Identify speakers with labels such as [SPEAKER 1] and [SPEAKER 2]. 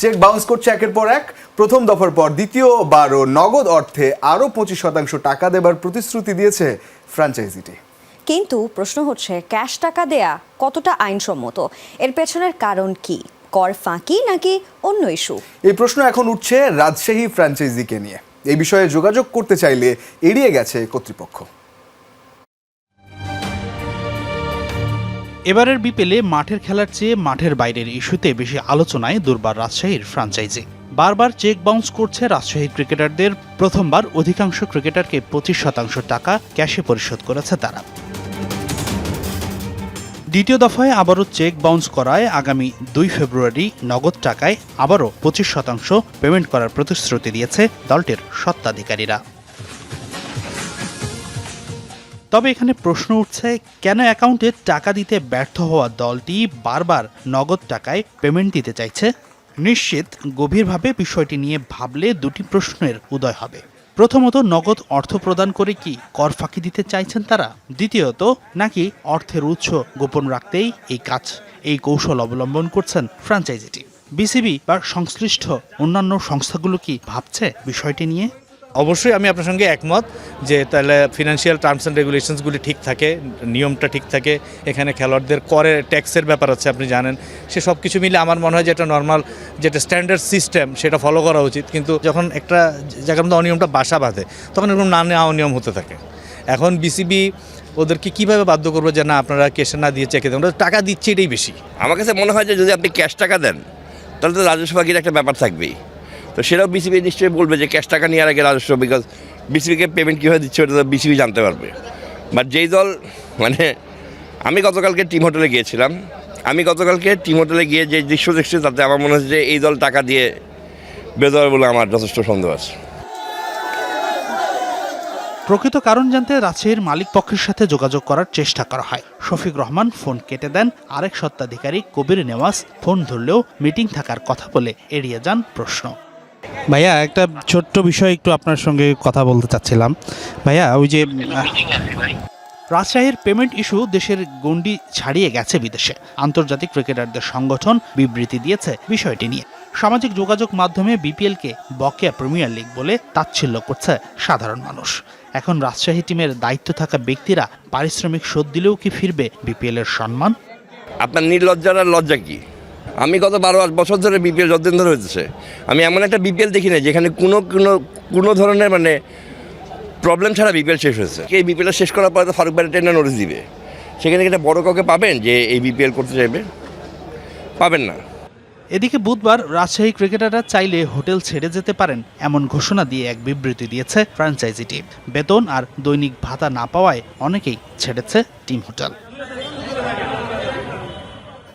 [SPEAKER 1] Cheque bounce করছে একের পর এক। প্রথম দফার পর দ্বিতীয়বারও নগদ অর্থে আরও পঁচিশ শতাংশ টাকা দেবার প্রতিশ্রুতি দিয়েছে ফ্র্যাঞ্চাইজিটি।
[SPEAKER 2] কিন্তু প্রশ্ন হচ্ছে ক্যাশ টাকা দেয়া কতটা আইনসম্মত? এর পেছনের কারণ কি? কর ফাঁকি নাকি অন্য ইস্যু?
[SPEAKER 1] এই প্রশ্ন এখন উঠছে রাজশাহী ফ্র্যাঞ্চাইজিকে নিয়ে। এই বিষয়ে যোগাযোগ করতে চাইলে এড়িয়ে গেছে কর্তৃপক্ষ।
[SPEAKER 3] এবারের বিপিএলে মাঠের খেলার চেয়ে মাঠের বাইরের ইস্যুতে বেশি আলোচনায় দুর্বার রাজশাহীর ফ্র্যাঞ্চাইজি বারবার চেক বাউন্স করছে রাজশাহী ক্রিকেটারদের। প্রথমবার অধিকাংশ ক্রিকেটারকে পঁচিশ শতাংশ টাকা ক্যাশে পরিশোধ করেছে তারা। দ্বিতীয় দফায় আবারও চেক বাউন্স করায় আগামী দুই ফেব্রুয়ারি নগদ টাকায় আবারও পঁচিশ শতাংশ পেমেন্ট করার প্রতিশ্রুতি দিয়েছে দলটির সত্ত্বাধিকারীরা তবে এখানে প্রশ্ন উঠছে, কেন অ্যাকাউন্টে টাকা দিতে ব্যর্থ হওয়া দলটি বারবার নগদ টাকায় পেমেন্ট দিতে চাইছে? নিশ্চিত গভীরভাবে বিষয়টি নিয়ে ভাবলে দুটি প্রশ্নের উদয় হবে। প্রথমত, নগদ অর্থ প্রদান করে কি কর ফাঁকি দিতে চাইছেন তারা? দ্বিতীয়ত, নাকি অর্থের উৎস গোপন রাখতেই এই কাজ, এই কৌশল অবলম্বন করছেন ফ্র্যাঞ্চাইজিটি বিসিবি বা সংশ্লিষ্ট অন্যান্য সংস্থাগুলো কি ভাবছে বিষয়টি নিয়ে?
[SPEAKER 4] অবশ্যই আমি আপনার সঙ্গে একমত যে তাহলে ফিনান্সিয়াল টার্মস অ্যান্ড রেগুলেশনসগুলি ঠিক থাকে, নিয়মটা ঠিক থাকে, এখানে খেলোয়াড়দের করে ট্যাক্সের ব্যাপার আছে, আপনি জানেন। সে সব কিছু মিলে আমার মনে হয় যে একটা নর্মাল যেটা স্ট্যান্ডার্ড সিস্টেম সেটা ফলো করা উচিত। কিন্তু যখন একটা জায়গার মধ্যে অনিয়মটা বাসা বাঁধে, তখন এরকম না নেওয়া অনিয়ম হতে থাকে। এখন বিসিবি ওদেরকে কীভাবে বাধ্য করব যে না, আপনারা কেসে না দিয়ে চেকে দেন? ওরা টাকা দিচ্ছে এটাই বেশি।
[SPEAKER 5] আমার কাছে মনে হয় যে যদি আপনি ক্যাশ টাকা দেন, তাহলে তো রাজস্ব বাকির একটা ব্যাপার থাকবেই। তো সেটাও বিসিবি নিশ্চয়ই বলবে যে ক্যাশ টাকা নেওয়ার আগে রাজস্ব বিকজ বিসিবিকে পেমেন্ট কীভাবে দিচ্ছে ওটা তো বিসিবি জানতে পারবে। বাট যেই দল মানে আমি গতকালকে টিম হোটেলে গিয়েছিলাম। আমি গতকালকে টিম হোটেলে গিয়ে যে দৃশ্য দেখছি, তাতে আমার মনে হচ্ছে যে এই দল টাকা দিয়ে বেদর বলে আমার যথেষ্ট সন্দেহ আছে।
[SPEAKER 3] প্রকৃত কারণ জানতে রাজশাহীর মালিক পক্ষের সাথে যোগাযোগ করার চেষ্টা করা হয়। শফিক রহমান ফোন কেটে দেন, আরেক সত্ত্বাধিকারী কবির নেওয়াজ ফোন ধরলেও মিটিং থাকার কথা বলে এড়িয়ে যান প্রশ্ন। ভাইয়া, একটা ছোট্ট বিষয় একটু আপনার সঙ্গে কথা বলতে চাচ্ছিলাম। ভাইয়া, ওই যে রাজশাহীর পেমেন্ট ইস্যু দেশের গণ্ডি ছাড়িয়ে গেছে বিদেশে। আন্তর্জাতিক ক্রিকেটারদের সংগঠন বিবৃতি দিয়েছে বিষয়টি নিয়ে। সামাজিক যোগাযোগ মাধ্যমে বিপিএলকে বকেয়া প্রিমিয়ার লিগ বলে তাচ্ছিল্য করছে সাধারণ মানুষ। এখন রাজশাহী টিমের দায়িত্ব থাকা ব্যক্তিরা পারিশ্রমিক শোধ দিলেও কি ফিরবে বিপিএল এর সম্মান?
[SPEAKER 5] আপনার নির্লজ্জার লজ্জা কি? আমি গত বারো আট বছর ধরে বিপিএল যতদিন ধরে হয়েছে। আমি এমন একটা বিপিএল দেখি না যেখানে কোনো কোনো কোনো ধরনের মানে প্রবলেম ছাড়া বিপিএল শেষ হয়েছে। এই বিপিএল শেষ করার পরে তো ফারুক ভাই টেন্ডার নোটিশ দিবে। সেখানে একটা বড় কাউকে পাবেন যে এই বিপিএল করতে চাইবে? পাবেন না।
[SPEAKER 3] এদিকে বুধবার রাজশাহী ক্রিকেটাররা চাইলে হোটেল ছেড়ে যেতে পারেন এমন ঘোষণা দিয়ে এক বিবৃতি দিয়েছে ফ্র্যাঞ্চাইজিটি বেতন আর দৈনিক ভাতা না পাওয়ায় অনেকেই ছেড়েছে team hotel.